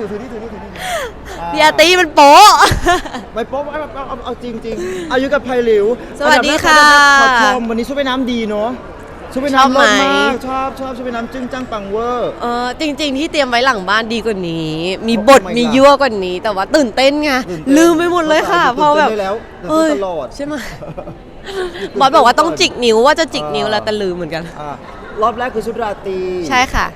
ถือถือนี่ถือนี่ถือนี่พี่อาร์ตีมันโป๊ะ ไม่โป๊ะเอาเอาเอาเอาจริงจริงอายุกับไพหลิวสวัสดีค่ะขอชมวันนี้ชุดว่ายน้ำดีเนาะชุดว่ายชอบน้ำไหมเลิศมากชอบชอบชุดว่ายน้ำจึ้งจังปังเวอร์เออจริง ๆ ที่เตรียมไว้หลังบ้านดีกว่านี้ มีบทมียั่วกว่านี้ แต่ว่าตื่นเต้นไงลืมไปหมดเลยค่ะพราะแบบเต้นได้แล้วแต่เอ้ยตลอดใช่ไหมบอสบอกว่าต้องจิกนิ้วว่าจะจิกนิ้วแล้วแต่ลืมเหมือนกันรอบแรกคือชุดราตรีใช่ค่ะ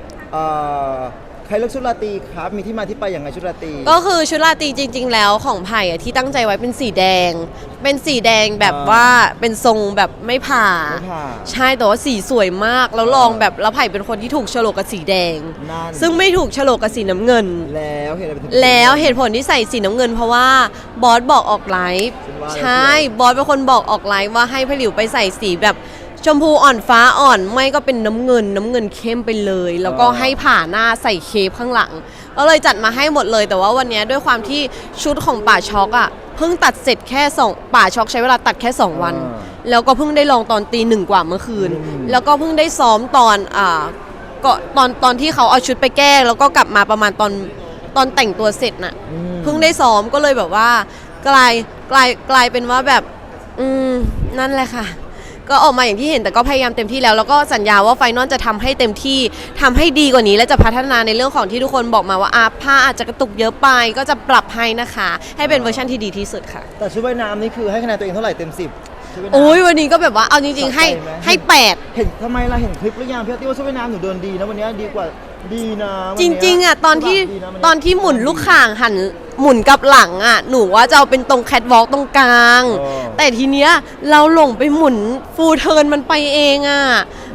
ใครเลือกชุดราตรีครับ มีที่มาที่ไปอย่างไรชุดราตรีก็คือชุดราตรีจริง ๆ แล้วของไผ่อะที่ตั้งใจไว้เป็นสีแดง เป็นสีแดงแบบอ่าว่าเป็นทรงแบบไม่ผ่า ไม่ผ่า ใช่แต่ว่าสีสวยมากแล้วลองแบบแล้วไผ่เป็นคนที่ถูกโฉลกกับสีแดง นั่น ซึ่งไม่ถูกโฉลกกับสีน้ำเงิน แล้วเหตุอะไรเป็น แล้วเหตุผลที่ใส่สีน้ำเงินเพราะว่าบอสบอกออกไลฟ์ฉันว่าแล้วใช่บอสเป็นคนบอกออกไลฟ์ว่าให้ผลิวไปใส่สีแบบ ชมพูอ่อนฟ้าอ่อนไม่ก็เป็นน้ำเงิน น้ำเงินเข้มไปเลย แล้วก็ให้ผ่าหน้าใส่เคปข้างหลังก็เลยจัดมาให้หมดเลยแต่ว่าวันนี้ด้วยความที่ชุดของป่าช็อกอะเพิ่งตัดเสร็จแค่สองป่าช็อกใช้เวลาตัดแค่ 2 วัน อ่าแล้วก็เพิ่งได้ลองตอนตีหนึ่งกว่าเมื่อคืน อืม แล้วก็เพิ่งได้ซ้อมตอนอ่าก็ตอนตอนที่เขาเอาชุดไปแก้แล้วก็กลับมาประมาณตอนตอนแต่งตัวเสร็จน่ะ อืม เพิ่งได้ซ้อมก็เลยแบบว่า กลายกลายกลายเป็นว่าแบบ อืม นั่นแหละค่ะ ก็ออกมาอย่างที่เห็นแต่ก็พยายามเต็มที่แล้ว แล้วก็สัญญาว่าไฟนอลจะทำให้เต็มที่ทำให้ดีกว่านี้และจะพัฒนาในเรื่องของที่ทุกคนบอกมาว่าอาผ้าอาจจะกระตุกเยอะไป ก็จะปรับให้นะคะ ให้เป็นเวอร์ชันที่ดีที่สุดค่ะ แต่ชุดว่ายน้ำนี่คือให้คะแนนตัวเองเท่าไหร่เต็มสิบชุดว่ายน้ำโอ้ยวันนี้ก็แบบว่าเอาจริงๆให้สะใจไหมให้แปดเห็นทำไมล่ะเห็นคลิปหรือยังพี่อาร์ตี้ว่าชุดว่ายน้ำหนูเดินดีนะวันนี้ดีกว่า ดีนะวันจเนี้ยริง ๆอะตอนที่ดีะวัตอนที่หมุนลูกข่างหันหมุนกลับหลังอะหนูว่าจะเอาเป็นตรงแคทวอล์กตรงกลางเออแต่ทีเนี้ยเราหลงไปหมุนฟูเทิร์นมันไปเองอะ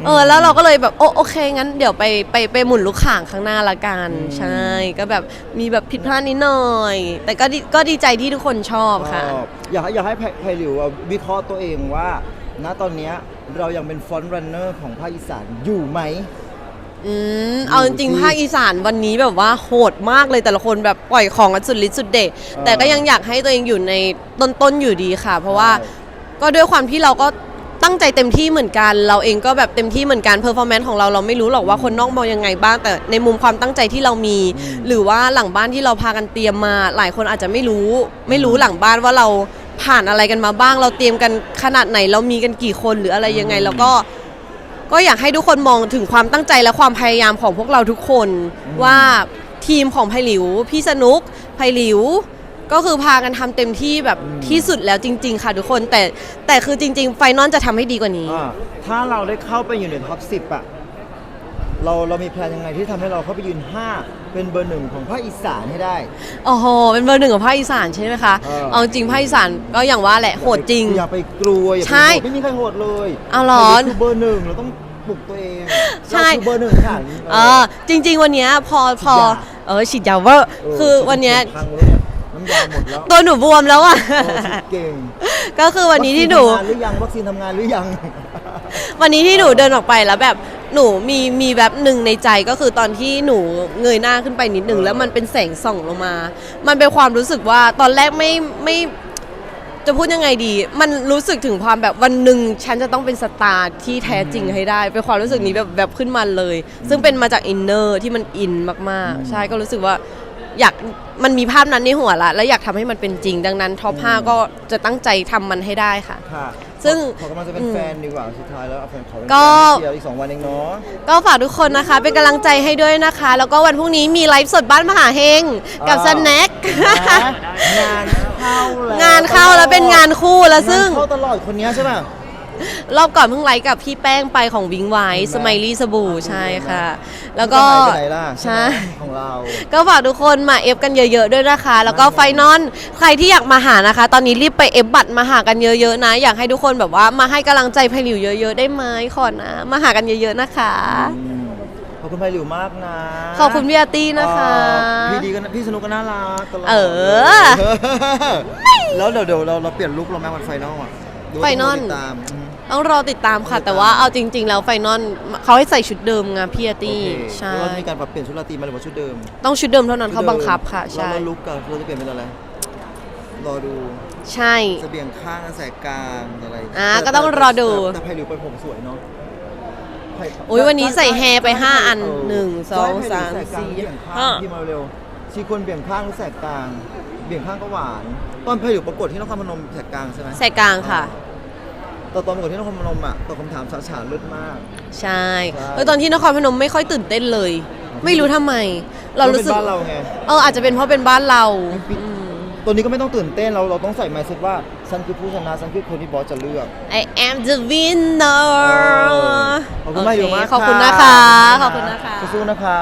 เออแล้วเราก็เลยแบบโอโอเคงั้นเดี๋ยวไปไปไปหมุนลูกข่างข้างหน้าละกันอืมใช่ก็แบบมีแบบผิดพลาดนิดหน่อย แต่ก็ดีก็ดีใจที่ทุกคนชอบค่ะก็อยากให้อยากให้ไพไพหลิวเอาวิเคราะห์ตัวเองว่า ณตอนเนี้ยเรายังเป็นฟอนต์รันเนอร์ของภาคอีสานอยู่ไหม อืมเอาจริงที่ๆภาคอีสานวันนี้แบบว่าโหดมากเลยแต่ละคนแบบปล่อยของกันสุดฤทธิ์สุดเดชแต่ก็ยังอยากให้ตัวเองอยู่ในต้นๆอยู่ดีค่ะ เพราะว่าใช่ก็ด้วยความที่เราก็ตั้งใจเต็มที่เหมือนกัน เราเองก็แบบเต็มที่เหมือนกันเพอร์ฟอร์แมนซ์ของเราเราไม่รู้หรอกว่าคนนอกมองยังไงบ้าง แต่ในมุมความตั้งใจที่เรามี หรือว่าหลังบ้านที่เราพากันเตรียมมา หลายคนอาจจะไม่รู้ ไม่รู้หลังบ้านว่าเราผ่านอะไรกันมาบ้าง เราเตรียมกันขนาดไหนเรามีกันกี่คนหรืออะไรยังไง แล้วก็ ก็อยากให้ทุกคนมองถึงความตั้งใจและความพยายามของพวกเราทุกคนว่าทีมของไพหลิว พี่สนุกไพหลิว ก็คือพากันทำเต็มที่แบบที่สุดแล้วจริง ๆ ค่ะทุกคนแต่แต่คือจริง ๆ ไฟนอลจะทำให้ดีกว่านี้ อ่าถ้าเราได้เข้าไปอยู่ในท็อปสิบอะ เราเรามีแพลนยังไงที่ทำให้เราเข้าไปยืน 5 เป็นเบอร์หนึ่งของภาคอีสานให้ได้ โอ้โห เป็นเบอร์หนึ่งของภาคอีสานใช่ไหมคะ เออ เอาจริงภาคอีสานก็อย่างว่าแหละโหดจริง อย่าไปกลัวอย่าไปใช่โหดไม่มีใครโหดเลยเอาเหรอเราคือเบอร์หนึ่งเราต้องปลุกตัวเองใช่ เราคือเบอร์หนึ่งค่ะ เออจริง ๆ วันเนี้ยพอพอฉีดยา เออฉีดยาเวอร์เออคือวันเนี้ยพังหมดแล้วเนี่ยน้ำยาหมดแล้วตัวหนูบวมแล้วอะ เออฉีดเก่งก็คือวันนี้ที่หนู วัคซีทำงานหรือยังวัคซีนทำงานหรือยัง วันนี้ที่หนูเดินออกไปแล้วแบบ หนูมีมีแบบหนึ่งในใจก็คือตอนที่หนูเงยหน้าขึ้นไปนิดหนึ่งเออแล้วมันเป็นแสงส่องลงมา มันเป็นความรู้สึกว่าตอนแรกไม่ไม่จะพูดยังไงดี มันรู้สึกถึงความแบบวันหนึ่งฉันจะต้องเป็นสตาร์ที่แท้จริงให้ได้ เป็นความรู้สึกนี้แบบแบบขึ้นมาเลย ซึ่งเป็นมาจากอินเนอร์ที่มันอินมากๆ ใช่ก็รู้สึกว่าอยากมันมีภาพนั้นในหัวละ แล้วอยากทำให้มันเป็นจริง ดังนั้นท็อป5ก็จะตั้งใจทำมันให้ได้ค่ะ ค่ะ ซึ่ง เขากำลังจะเป็นแฟนดีกว่าสุดท้ายแล้วเอาแฟนเขาเป็นก็แฟนนิดเดียวอีกสองวันเองเนาะ ก็ฝากทุกคนนะคะ เป็นกำลังใจให้ด้วยนะคะ แล้วก็วันพรุ่งนี้มีไลฟ์สดบ้านมหาเฮงกับอ่าสแน็คงานเข้าแล้วงานเข้าแล้วเป็นงานคู่แล้วซึ่ง งานเข้าตลอดคนเนี้ยใช่ป่ะ รอบก่อนเพิ่งไลฟ์กับพี่แป้งไปของวิงไว้เห็นไหมสไมลี่สบู่ใช่ค่ะ แล้วก็จะหายไปไหนล่ะใช่ ของเรา ก็ฝากทุกคนมาเอฟกันเยอะๆด้วยนะคะ แล้วก็ไฟนอลใครที่อยากมาหานะคะ ตอนนี้รีบไปเอฟบัตรมาหากันเยอะๆนะ อยากให้ทุกคนแบบว่ามาให้กำลังใจไพลิวเยอะๆได้ไหมขอนะ มาหากันเยอะๆนะคะอืมขอบคุณไพหลิวมากนะขอบคุณพี่อาร์ตี้นะคะเอ่อพี่ดีก็นะพี่สนุกก็น่ารักตลอดเออ แล้วเดี๋ยวเดี๋ยวเราเราเปลี่ยนลุคเราแม้วันไฟนอลอะดูว่าไฟนอลจะ ติดตามอืมต้องรอติดตามค่ะติดตามแต่ว่าเอาจริง ๆ แล้วไฟนอลเขาให้ใส่ชุดเดิมไงพี่อาร์ตี้โอเคใช่แล้วมีการปรับเปลี่ยนชุดราตรีมาหรือว่าชุดเดิมต้องชุดเดิมเท่านั้นเขาบังคับค่ะใช่แล้วลุคกันเราจะเปลี่ยนเป็นอะไรรอดูใช่เสบียงข้างแสกกลางอะไรอ่าแต่ก็ต้องรอดูแต่แต่ไพหลิวไปผมสวยเนาะไพอุ๊ยวันนี้ใส่แฮร์ไปห้าอันเหนึ่งสองใช่ไพหลิวสามแกกลงสี่เสบียงข้างห้าพี่มาเร็วชีคนเบี่ยงข้างหรือแสกกลาง เบี่ยงข้างก็หวาน ตอนเพยอยู่ประกวดที่นครพนมแสกกลางใช่ไหมแสกกลางค่ะ แต่ตอนประกวดที่นครพนมอะตอบคำถามฉาฉานเลิศมากใช่ใช่เออตอนที่นครพนมไม่ค่อยตื่นเต้นเลย ไม่รู้ทำไม เรารู้สึกพะเป็นบ้านเราไง เอออาจจะเป็นเพราะเป็นบ้านเราอืม ตัวนี้ก็ไม่ต้องตื่นเต้นเราเราต้องใส่ไมซ์เซ็ตว่าฉันคือผู้ชนะฉันคือคนที่บอสจะเลือก I am the winner ขอบคุณมากอยู่มากขอบคุณนะคะ ขอบคุณนะคะ สู้ๆนะคะ